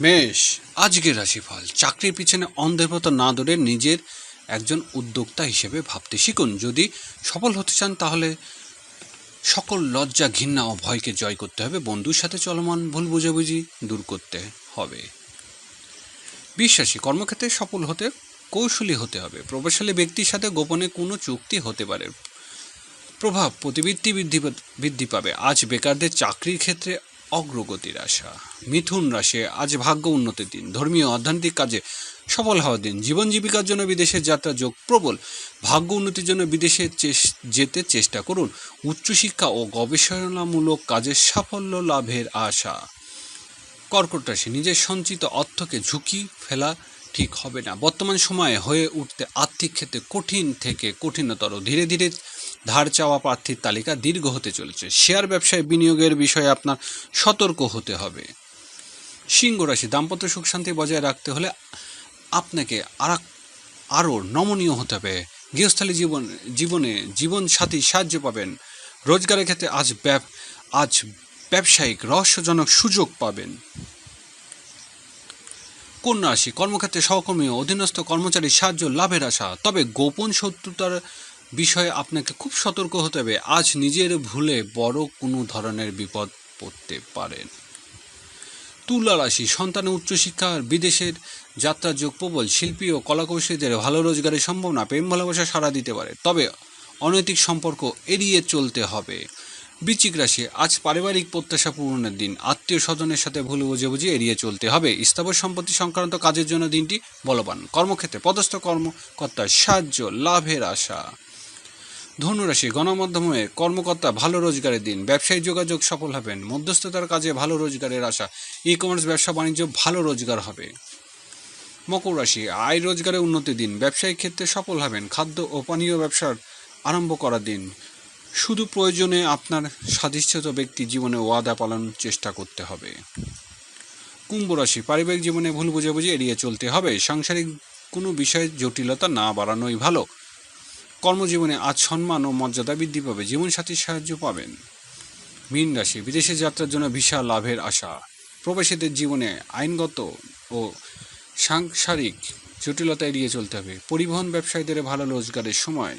মেষ আজকের রাশিফল। চাকরির পিছনে অন্ধের না ধরে নিজের একজন উদ্যোক্তা হিসেবে ভাবতে শিখুন। যদি সফল হতে চান, তাহলে সকল লজ্জা, ঘৃণা ও ভয়কে জয় করতে হবে। বন্ধুর সাথে চলমান ভুল বুঝাবুঝি দূর করতে হবে। বিশ্বাসী, কর্মক্ষেত্রে সফল হতে, কৌশলী হতে হবে। প্রভাবশালী ব্যক্তির সাথে গোপনে কোনো চুক্তি হতে পারে। প্রভাব প্রতিবৃত্তি বৃদ্ধি বৃদ্ধি পাবে। আজ বেকারদের চাকরির ক্ষেত্রে অগ্রগতির আশা। মিথুন রাশি আজ ভাগ্য উন্নতির দিন। ধর্মীয় আধ্যাত্মিক কাজে সফল হওয়ার দিন। জীবন জীবিকার জন্য বিদেশের যাত্রা যোগ প্রবল। ভাগ্য উন্নতির জন্য বিদেশে যেতে চেষ্টা করুন। উচ্চশিক্ষা ও গবেষণামূলক কাজে সাফল্য লাভের আশা। কর্কট রাশি, নিজের সঞ্চিত অর্থকে ঝুঁকি ফেলা ঠিক হবে না। বর্তমান সময়ে হয়ে উঠতে আর্থিক ক্ষেত্রে কঠিন থেকে কঠিনতর। ধীরে ধীরে ধার চাওয়া প্রার্থীর তালিকা দীর্ঘ হতে চলেছে। শেয়ার ব্যবসায় বিনিয়োগের বিষয়ে আপনার সতর্ক হতে হবে। সিংহ রাশি, দাম্পত্য সুখ শান্তি বজায় রাখতে হলে আপনাকে আর, আরও নমনীয় হতে হবে। গৃহস্থলী জীবন, জীবনে জীবন সাথী সাহায্য পাবেন। রোজগারের ক্ষেত্রে আজ ব্যব, আজ ব্যবসায়িক রহস্যজনক সুযোগ পাবেন। কন্যা রাশি, কর্মক্ষেত্রে সহকর্মী অধীনস্থ কর্মচারীর সাহায্য লাভের আশা। তবে গোপন শত্রুতার বিষয়ে আপনাকে খুব সতর্ক হতে হবে। আজ নিজের ভুলে বড় কোনো ধরনের বিপদ পড়তে পারেন তুলা রাশি সন্তানের উচ্চশিক্ষা, বিদেশের যাত্রার যোগ প্রবল শিল্পী ও কলাকৌশলীদের ভালো রোজগারের সম্ভাবনা, প্রেম, ভালোবাসা সাড়া দিতে পারে। তবে অনৈতিক সম্পর্ক এড়িয়ে চলতে হবে। বৃশ্চিক রাশি, আজ পারিবারিক প্রত্যাশা পূরণের দিন। আত্মীয় স্বজনের সাথে ভুল বুঝে এড়িয়ে চলতে হবে। স্থাবর সম্পত্তি সংক্রান্ত কাজের জন্য দিনটি বলবান। কর্মক্ষেত্রে, পদস্থ কর্মকর্তার সাহায্য, লাভের আশা। ধনুরাশি গণমাধ্যমে কর্মকর্তা ভালো রোজগারের দিন। ব্যবসায়ী যোগাযোগ সফল হবেন। মধ্যস্থতার কাজে ভালো রোজগারের আশা। ই কমার্স ব্যবসা বাণিজ্য ভালো রোজগার হবে। মকর রাশি, আয় রোজগারের উন্নতি দিন। ব্যবসায়িক ক্ষেত্রে সফল হবেন। খাদ্য ও পানীয় ব্যবসার আরম্ভ করার দিন। শুধু প্রয়োজনে আপনার সাধিষ্ঠিত ব্যক্তি জীবনে ওয়াদা পালন চেষ্টা করতে হবে। কুম্ভ রাশি, পারিবারিক জীবনে ভুল বুঝাবুঝি এড়িয়ে চলতে হবে। সাংসারিক কোনো বিষয়ে জটিলতা না বাড়ানোই ভালো। কর্মজীবনে আজ সম্মান ও মর্যাদা বৃদ্ধি পাবে জীবনসাথীর সাহায্য পাবেন। মীন রাশি, বিদেশে যাত্রার জন্য বিশাল লাভের আশা। প্রবাসীদের জীবনে আইনগত ও সাংসারিক জটিলতা এড়িয়ে চলতে হবে। পরিবহন ব্যবসায়ীদের ভালো রোজগারের সময়